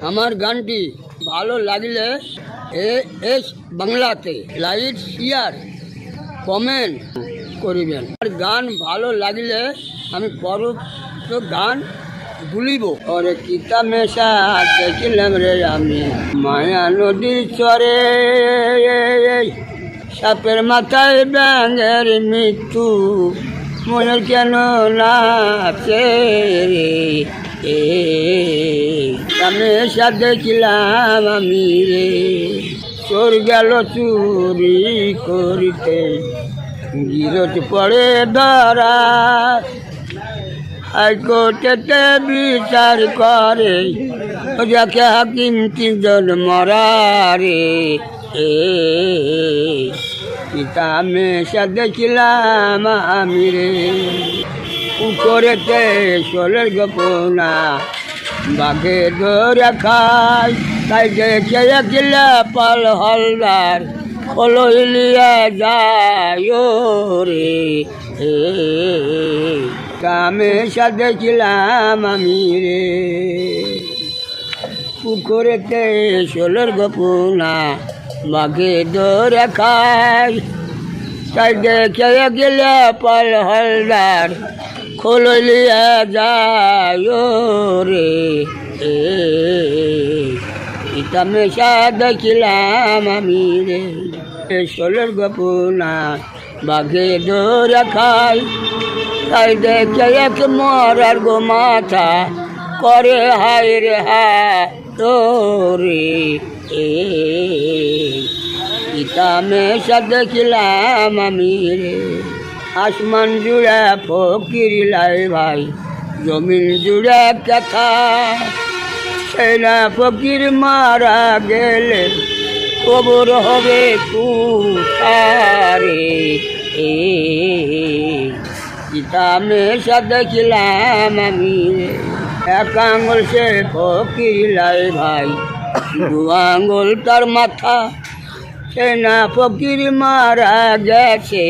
আমার গানটি ভালো লাগলে এ এস বাংলাতে লাইট শেয়ার, কমেন্ট করিবেন। আর গান ভালো লাগলে আমি পরবর্তী গান ভুলিব। ওরে কিতা মেশা দেখিলাম রে আমি। মায়া নদীর চরে, সাপের মাথায় ব্যাঙের মৃত্যু। মনের কেন নাচে রে? এ আমি এসা দেখিলাম আমি রে। চোর গেল চুরি করিতে গিরত পড়ে ধরা। হাইকোর্টেতে বিচার করে, যাকে হাকিম তিনজন মরারে। এ, পিতা মেশা দেখিলাম আমি রে। উপরেতে সোলের গোপনা বাঘে ধরে খাই তাই দেখে গেলে পাল হলদার হলো যায় রে কামে দেখিলাম আমি রে। পুকুরেতে সোলের গোপনা বাঘে ধরে খাই তাই দেখে গেলে পাল হলদার খোলিয়া যায় রে। এ ইতা মেশা দেখিলাম আমি রে। সোলের গোপনা বাঘে ধরে খাই তাই দেখে এক মরার গো মাথা করে হাই রে হা রে। এ ইতা মেশা দেখিলাম আমি রে। আসমান জুড়ে ফকির লাই ভাই, জমিন জুড়ে কথা। সেনা ফকির মারা গেলে কবর হবে কুঠারে এ, গীতা মেশা দেখিলাম আমি রে। এক আঙুল সে ফকির লাই ভাই, দু আঙুল তার মাথা। না ফকির মারা গেছে,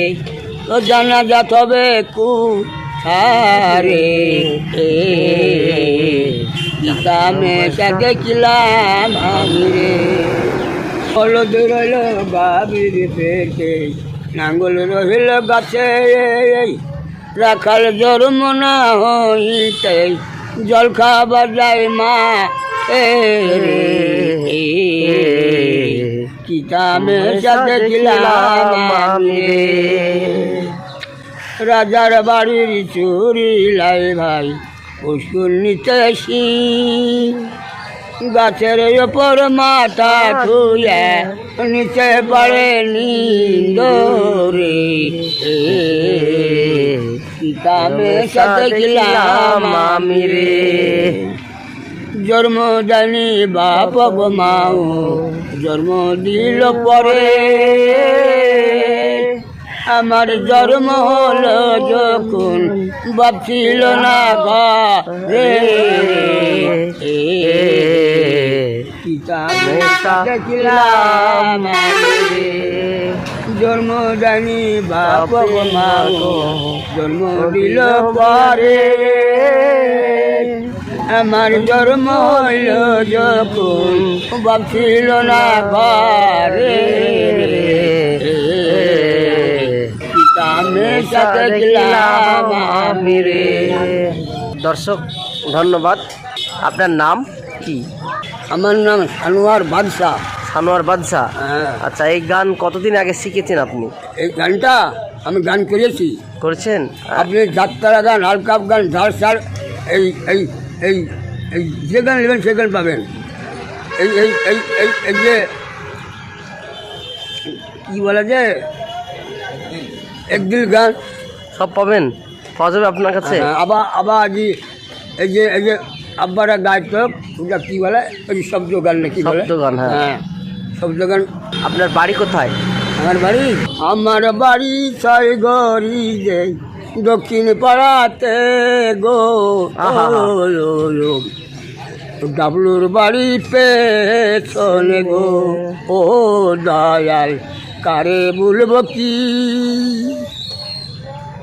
তো জানা যাত হবে কুঠারে। এ গীতা মেশা দেখিলাম আমি রে। হলুদ রইল গাভীর পেটে, নাঙ্গল রহিল গাছে রাখাল জন্ম না হইতে জল খাবার যায় মা এ কিতাবে সাথে ছিলাম আমি রাজার বাড়ির চুরি লাই ভাই পুষ্কুর নিতে গাছের ওপর মাথা থুয়ে নিচে পড়ে নিন্দরে কিতাবে সাথে গেলাম আমি রে। জন্ম জানি বাপ গো মাও জন্ম দিল পরে। আমার জন্ম হলো যখন বাপ ছিল না ঘরে কিতাবে দেখিলাম আমি রে। জন্ম জানি বাপ গো মা গো জন্ম দিল পরে। আমার জন্ম হইল যখন বাপ ছিল না ঘরে। পিতামের সাথে গেলাম আমি রে। দর্শক ধন্যবাদ। আপনার নাম কি? আমার নাম সানোয়ার বাদশাহ। সানোয়ার বাদশাহ। হ্যাঁ। আচ্ছা এই গান কতদিন আগে শিখেছেন আপনি? এই গানটা আমি গান করেছি। করেছেন? আপনি যাত্রা গান হালকাপ গান ঝাড় এই এই এই এই যে গান নেবেন সে গান পাবেন। এই এই এই এই এই যে কী বলে যে একদিন গান। সব পাবেন? পাওয়া যাবে আপনার কাছে? হ্যাঁ, আবার আবার আজি এই যে এই যে আব্বারা গাইত ওটা কী বলে? ওই শব্দ গান না কি বলে? শব্দ গান, হ্যাঁ। হ্যাঁ শব্দ গান। আপনার বাড়ি কোথায়? আমার বাড়ি? আমার বাড়ি ছয় গড়ি যে দক্ষিণ পাড়াতে গো। ডাবলুর বাড়ি পেছনে গো। ও দয়াল কারে বলব কি?